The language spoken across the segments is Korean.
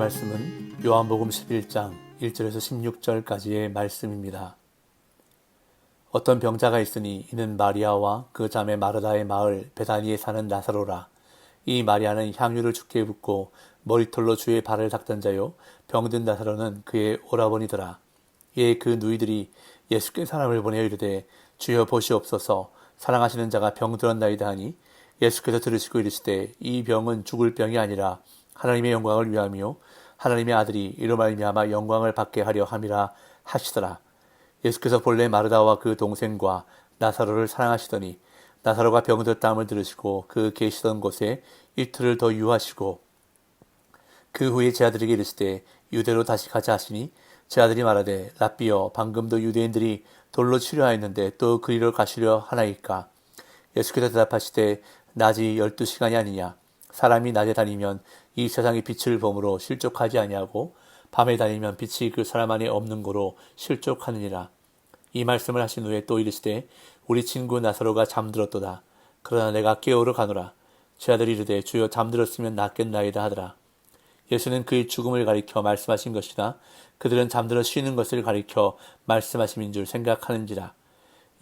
말씀은 요한복음 11장 1절에서 16절까지의 말씀입니다. 어떤 병자가 있으니 이는 마리아와 그 자매 마르다의 마을 베다니에 사는 나사로라. 이 마리아는 향유를 죽게 붓고 머리털로 주의 발을 닦던 자요 병든 나사로는 그의 오라버니더라. 이에 그 누이들이 예수께 사람을 보내어 이르되 주여 보시옵소서 사랑하시는 자가 병들었나이다 하니 예수께서 들으시고 이르시되 이 병은 죽을 병이 아니라 하나님의 영광을 위하며 하나님의 아들이 이로 말미암아 영광을 받게 하려 함이라 하시더라. 예수께서 본래 마르다와 그 동생과 나사로를 사랑하시더니 나사로가 병들었다함을 들으시고 그 계시던 곳에 이틀을 더 유하시고 그 후에 제 아들에게 이르시되 유대로 다시 가자 하시니 제 아들이 말하되 라비여 방금도 유대인들이 돌로 치료하였는데 또 그리로 가시려 하나이까 예수께서 대답하시되 낮이 열두 시간이 아니냐 사람이 낮에 다니면 이 세상의 빛을 범으로 실족하지 아니하고 밤에 다니면 빛이 그 사람 안에 없는 거로 실족하느니라. 이 말씀을 하신 후에 또 이르시되 우리 친구 나사로가 잠들었도다. 그러나 내가 깨우러 가노라. 제 아들이 이르되 주여 잠들었으면 낫겠나이다 하더라. 예수는 그의 죽음을 가리켜 말씀하신 것이나 그들은 잠들어 쉬는 것을 가리켜 말씀하심인 줄 생각하는지라.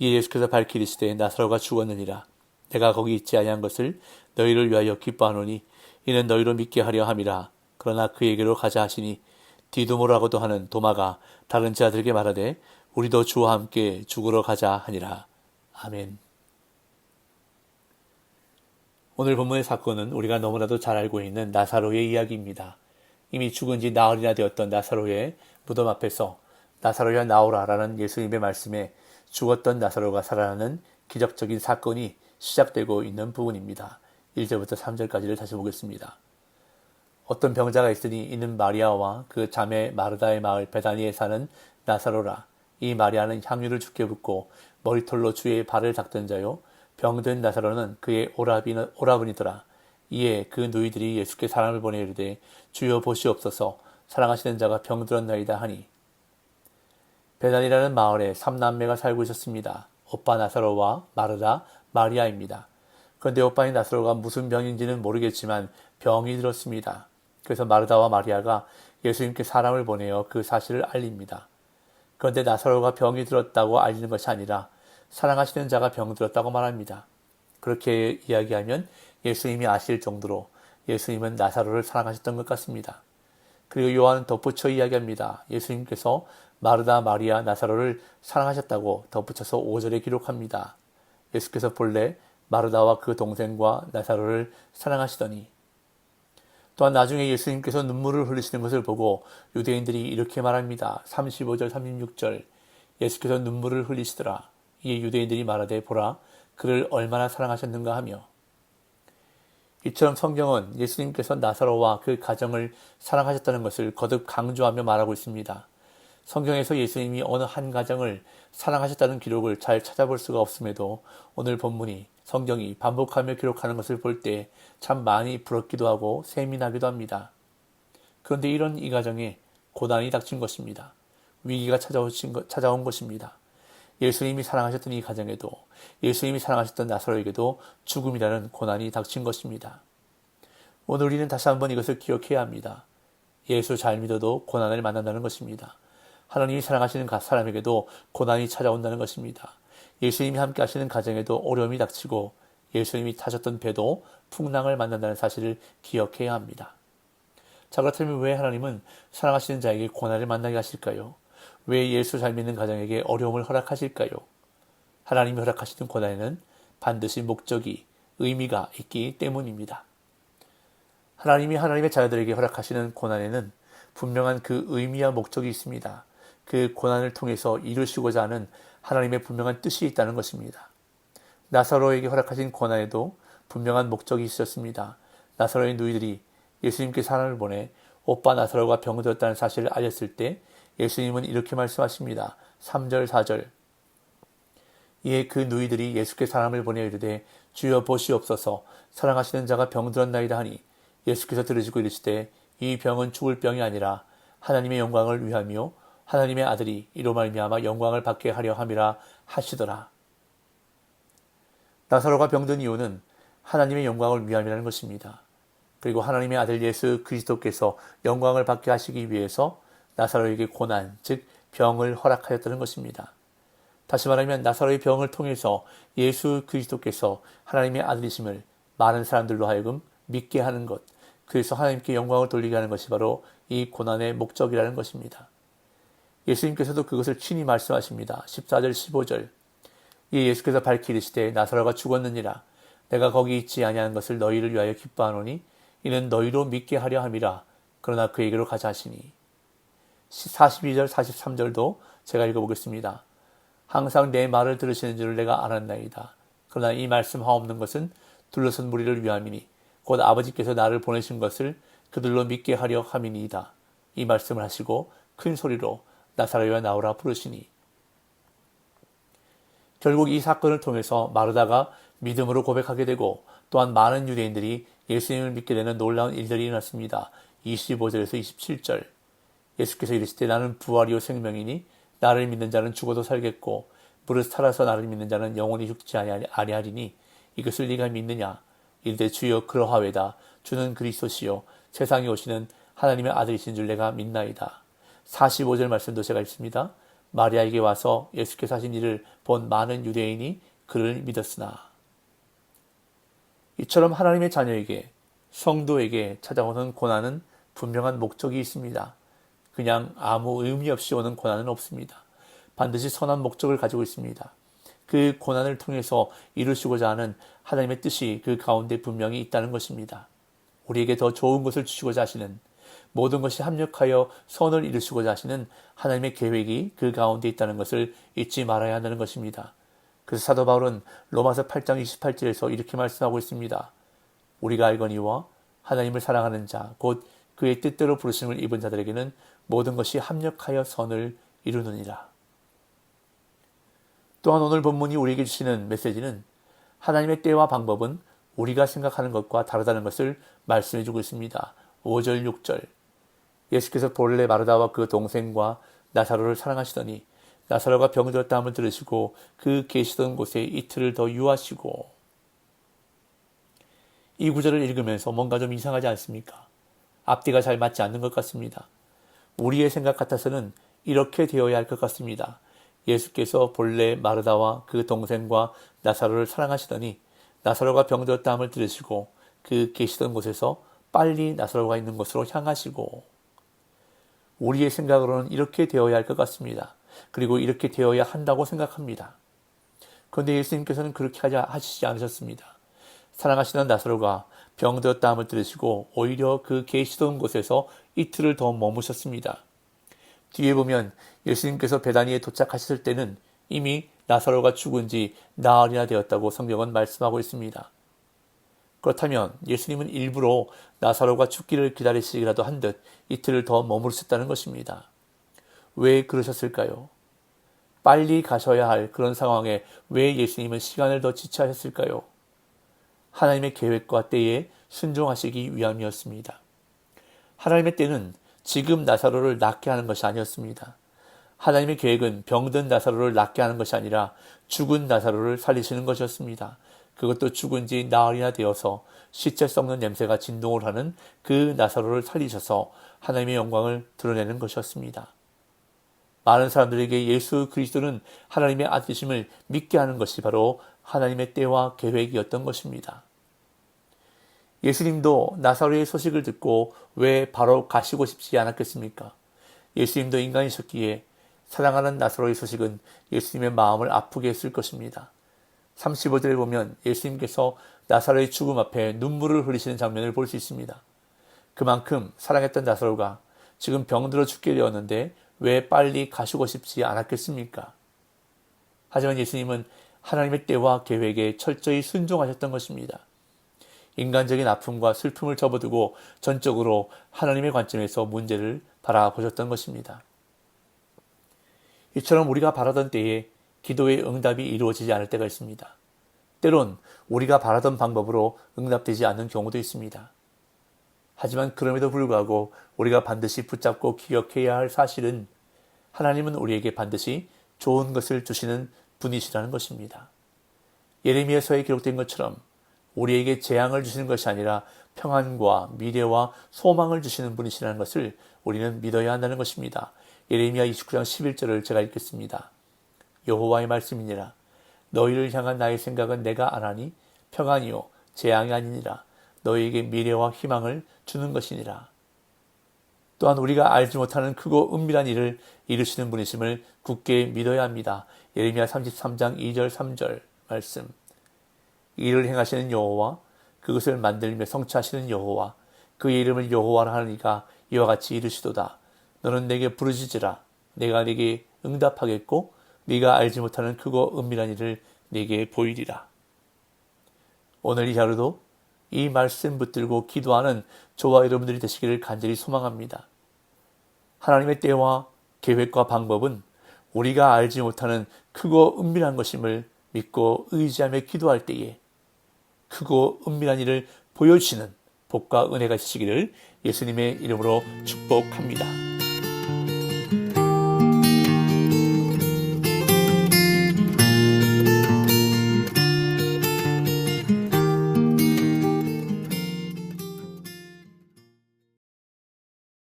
이에 예수께서 밝히시되 나사로가 죽었느니라. 내가 거기 있지 아니한 것을 너희를 위하여 기뻐하노니 이는 너희로 믿게 하려 함이라. 그러나 그에게로 가자 하시니 디도모라고도 하는 도마가 다른 자들에게 말하되 우리도 주와 함께 죽으러 가자 하니라. 아멘. 오늘 본문의 사건은 우리가 너무나도 잘 알고 있는 나사로의 이야기입니다. 이미 죽은 지 나흘이나 되었던 나사로의 무덤 앞에서 나사로야 나오라라는 예수님의 말씀에 죽었던 나사로가 살아나는 기적적인 사건이 시작되고 있는 부분입니다. 1절부터 3절까지를 다시 보겠습니다. 어떤 병자가 있으니 이는 마리아와 그 자매 마르다의 마을 베다니에 사는 나사로라. 이 마리아는 향유를 죽게 붓고 머리털로 주의 발을 닦던 자요. 병든 나사로는 그의 오라비, 오라버니더라. 이에 그 누이들이 예수께 사람을 보내 이르되 주여 보시옵소서 사랑하시는 자가 병들었나이다 하니 베단이라는 마을에 삼남매가 살고 있었습니다. 오빠 나사로와 마르다, 마리아입니다. 그런데 오빠인 나사로가 무슨 병인지는 모르겠지만 병이 들었습니다. 그래서 마르다와 마리아가 예수님께 사람을 보내어 그 사실을 알립니다. 그런데 나사로가 병이 들었다고 알리는 것이 아니라 사랑하시는 자가 병 들었다고 말합니다. 그렇게 이야기하면 예수님이 아실 정도로 예수님은 나사로를 사랑하셨던 것 같습니다. 그리고 요한은 덧붙여 이야기합니다. 예수님께서 마르다, 마리아, 나사로를 사랑하셨다고 덧붙여서 5절에 기록합니다. 예수께서 본래 마르다와 그 동생과 나사로를 사랑하시더니 또한 나중에 예수님께서 눈물을 흘리시는 것을 보고 유대인들이 이렇게 말합니다. 35절, 36절 예수께서 눈물을 흘리시더라. 이에 유대인들이 말하되 보라 그를 얼마나 사랑하셨는가 하며 이처럼 성경은 예수님께서 나사로와 그 가정을 사랑하셨다는 것을 거듭 강조하며 말하고 있습니다. 성경에서 예수님이 어느 한 가정을 사랑하셨다는 기록을 잘 찾아볼 수가 없음에도 오늘 본문이 성경이 반복하며 기록하는 것을 볼 때 참 많이 부럽기도 하고 세민하기도 합니다. 그런데 이런 이 가정에 고난이 닥친 것입니다. 위기가 찾아온 것입니다. 예수님이 사랑하셨던 이 가정에도 예수님이 사랑하셨던 나사로에게도 죽음이라는 고난이 닥친 것입니다. 오늘 우리는 다시 한번 이것을 기억해야 합니다. 예수 잘 믿어도 고난을 만난다는 것입니다. 하나님이 사랑하시는 사람에게도 고난이 찾아온다는 것입니다. 예수님이 함께 하시는 가정에도 어려움이 닥치고 예수님이 타셨던 배도 풍랑을 만난다는 사실을 기억해야 합니다. 자, 그렇다면 왜 하나님은 사랑하시는 자에게 고난을 만나게 하실까요? 왜 예수 잘 믿는 가정에게 어려움을 허락하실까요? 하나님이 허락하시는 고난에는 반드시 목적이, 의미가 있기 때문입니다. 하나님이 하나님의 자녀들에게 허락하시는 고난에는 분명한 그 의미와 목적이 있습니다. 그 고난을 통해서 이루시고자 하는 하나님의 분명한 뜻이 있다는 것입니다. 나사로에게 허락하신 고난에도 분명한 목적이 있었습니다. 나사로의 누이들이 예수님께 사람을 보내 오빠 나사로가 병들었다는 사실을 알렸을 때 예수님은 이렇게 말씀하십니다. 3절, 4절. 이에 그 누이들이 예수께 사람을 보내 이르되 주여 보시옵소서 사랑하시는 자가 병들었나이다 하니 예수께서 들으시고 이르시되 이 병은 죽을 병이 아니라 하나님의 영광을 위하며 하나님의 아들이 이로 말미암아 영광을 받게 하려 함이라 하시더라. 나사로가 병든 이유는 하나님의 영광을 위함이라는 것입니다. 그리고 하나님의 아들 예수 그리스도께서 영광을 받게 하시기 위해서 나사로에게 고난, 즉 병을 허락하였다는 것입니다. 다시 말하면 나사로의 병을 통해서 예수 그리스도께서 하나님의 아들이심을 많은 사람들로 하여금 믿게 하는 것, 그래서 하나님께 영광을 돌리게 하는 것이 바로 이 고난의 목적이라는 것입니다. 예수님께서도 그것을 친히 말씀하십니다. 14절 15절 이 예수께서 밝히시되 나사로가 죽었느니라 내가 거기 있지 아니하는 것을 너희를 위하여 기뻐하노니 이는 너희로 믿게 하려 함이라 그러나 그에게로 가자 하시니 42절 43절도 제가 읽어보겠습니다. 항상 내 말을 들으시는 줄을 내가 알았나이다. 그러나 이 말씀 하옵는 것은 둘러선 무리를 위함이니 곧 아버지께서 나를 보내신 것을 그들로 믿게 하려 함이니이다. 이 말씀을 하시고 큰 소리로 나사로와 나오라 부르시니. 결국 이 사건을 통해서 마르다가 믿음으로 고백하게 되고 또한 많은 유대인들이 예수님을 믿게 되는 놀라운 일들이 일어났습니다. 25절에서 27절. 예수께서 이르시되 나는 부활이요 생명이니 나를 믿는 자는 죽어도 살겠고 무릇 살아서 나를 믿는 자는 영원히 죽지 아니하리니 이것을 네가 믿느냐? 이르되 주여 그러하외다. 주는 그리스도시요. 세상에 오시는 하나님의 아들이신 줄 내가 믿나이다. 45절 말씀도 제가 읽습니다. 마리아에게 와서 예수께서 하신 일을 본 많은 유대인이 그를 믿었으나 이처럼 하나님의 자녀에게 성도에게 찾아오는 고난은 분명한 목적이 있습니다. 그냥 아무 의미 없이 오는 고난은 없습니다. 반드시 선한 목적을 가지고 있습니다. 그 고난을 통해서 이루시고자 하는 하나님의 뜻이 그 가운데 분명히 있다는 것입니다. 우리에게 더 좋은 것을 주시고자 하시는 모든 것이 합력하여 선을 이루시고자 하시는 하나님의 계획이 그 가운데 있다는 것을 잊지 말아야 한다는 것입니다. 그래서 사도 바울은 로마서 8장 28절에서 이렇게 말씀하고 있습니다. 우리가 알거니와 하나님을 사랑하는 자, 곧 그의 뜻대로 부르심을 입은 자들에게는 모든 것이 합력하여 선을 이루느니라. 또한 오늘 본문이 우리에게 주시는 메시지는 하나님의 때와 방법은 우리가 생각하는 것과 다르다는 것을 말씀해 주고 있습니다. 5절, 6절. 예수께서 본래 마르다와 그 동생과 나사로를 사랑하시더니 나사로가 병들었다함을 들으시고 그 계시던 곳에 이틀을 더 유하시고 이 구절을 읽으면서 뭔가 좀 이상하지 않습니까? 앞뒤가 잘 맞지 않는 것 같습니다. 우리의 생각 같아서는 이렇게 되어야 할 것 같습니다. 예수께서 본래 마르다와 그 동생과 나사로를 사랑하시더니 나사로가 병들었다함을 들으시고 그 계시던 곳에서 빨리 나사로가 있는 곳으로 향하시고 우리의 생각으로는 이렇게 되어야 할 것 같습니다. 그리고 이렇게 되어야 한다고 생각합니다. 그런데 예수님께서는 그렇게 하지 하시지 않으셨습니다. 사랑하시는 나사로가 병들었다 함을 들으시고 오히려 그 계시던 곳에서 이틀을 더 머무셨습니다. 뒤에 보면 예수님께서 베다니에 도착하셨을 때는 이미 나사로가 죽은 지 나흘이나 되었다고 성경은 말씀하고 있습니다. 그렇다면 예수님은 일부러 나사로가 죽기를 기다리시기라도 한 듯 이틀을 더 머무르셨다는 것입니다. 왜 그러셨을까요? 빨리 가셔야 할 그런 상황에 왜 예수님은 시간을 더 지체하셨을까요? 하나님의 계획과 때에 순종하시기 위함이었습니다. 하나님의 때는 지금 나사로를 낫게 하는 것이 아니었습니다. 하나님의 계획은 병든 나사로를 낫게 하는 것이 아니라 죽은 나사로를 살리시는 것이었습니다. 그것도 죽은 지 나흘이나 되어서 시체 썩는 냄새가 진동을 하는 그 나사로를 살리셔서 하나님의 영광을 드러내는 것이었습니다. 많은 사람들에게 예수 그리스도는 하나님의 아들심을 믿게 하는 것이 바로 하나님의 때와 계획이었던 것입니다. 예수님도 나사로의 소식을 듣고 왜 바로 가시고 싶지 않았겠습니까? 예수님도 인간이셨기에 사랑하는 나사로의 소식은 예수님의 마음을 아프게 했을 것입니다. 35절에 보면 예수님께서 나사로의 죽음 앞에 눈물을 흘리시는 장면을 볼 수 있습니다. 그만큼 사랑했던 나사로가 지금 병들어 죽게 되었는데 왜 빨리 가시고 싶지 않았겠습니까? 하지만 예수님은 하나님의 때와 계획에 철저히 순종하셨던 것입니다. 인간적인 아픔과 슬픔을 접어두고 전적으로 하나님의 관점에서 문제를 바라보셨던 것입니다. 이처럼 우리가 바라던 때에 기도의 응답이 이루어지지 않을 때가 있습니다. 때론 우리가 바라던 방법으로 응답되지 않는 경우도 있습니다. 하지만 그럼에도 불구하고 우리가 반드시 붙잡고 기억해야 할 사실은 하나님은 우리에게 반드시 좋은 것을 주시는 분이시라는 것입니다. 예레미야서에 기록된 것처럼 우리에게 재앙을 주시는 것이 아니라 평안과 미래와 소망을 주시는 분이시라는 것을 우리는 믿어야 한다는 것입니다. 예레미야 29장 11절을 제가 읽겠습니다. 여호와의 말씀이니라 너희를 향한 나의 생각은 내가 아나니 평안이요 재앙이 아니니라 너희에게 미래와 희망을 주는 것이니라. 또한 우리가 알지 못하는 크고 은밀한 일을 이루시는 분이심을 굳게 믿어야 합니다. 예레미야 33장 2절 3절 말씀. 이를 행하시는 여호와 그것을 만들며 성취하시는 여호와 그의 이름을 여호와라 하니까 이와 같이 이르시도다. 너는 내게 부르짖으라. 내가 네게 응답하겠고 네가 알지 못하는 크고 은밀한 일을 네게 보이리라. 오늘 이 하루도 이 말씀 붙들고 기도하는 저와 여러분들이 되시기를 간절히 소망합니다. 하나님의 때와 계획과 방법은 우리가 알지 못하는 크고 은밀한 것임을 믿고 의지하며 기도할 때에 크고 은밀한 일을 보여주시는 복과 은혜가 있으시기를 예수님의 이름으로 축복합니다.